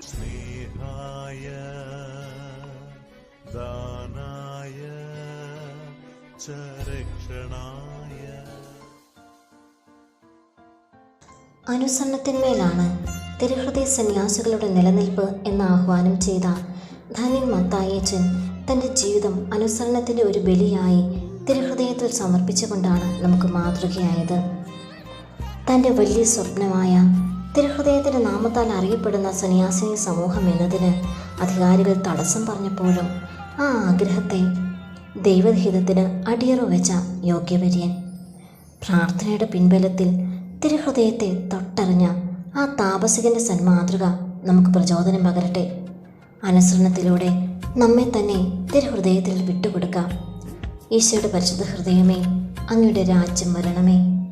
സ്നേഹായ ദാനായ ചരക്ഷണായ. രക്ഷണായ അനുസരണത്തിന്മേലാണ് തിരുഹൃദയ സന്യാസികളുടെ നിലനിൽപ്പ് എന്ന ആഹ്വാനം ചെയ്ത ധന്യൻ മത്തായേച്ചൻ തന്റെ ജീവിതം അനുസരണത്തിന്റെ ഒരു ബലിയായി തിരുഹൃദയത്തിൽ സമർപ്പിച്ചുകൊണ്ടാണ് നമുക്ക് മാതൃകയായത്. തന്റെ വലിയ സ്വപ്നമായ തിരുഹൃദയത്തിന്റെ നാമത്താൽ അറിയപ്പെടുന്ന സന്യാസിനി സമൂഹം എന്നതിന് അധികാരികൾ തടസ്സം പറഞ്ഞപ്പോഴും ആ ആഗ്രഹത്തെ ദൈവഹിതത്തിന് അടിയറു വെച്ച യോഗ്യവര്യൻ. പ്രാർത്ഥനയുടെ പിൻബലത്തിൽ തിരുഹൃദയത്തെ തൊട്ടറിഞ്ഞ ആ താപസികന്റെ സന്മാതൃക നമുക്ക് പ്രചോദനം പകരട്ടെ. അനുസരണത്തിലൂടെ നമ്മെ തന്നെ തിരുഹൃദയത്തിൽ വിട്ടുകൊടുക്കാം. ഈശോയുടെ പരിശുദ്ധ ഹൃദയമേ അങ്ങയുടെ രാജ്യം വരണമേ.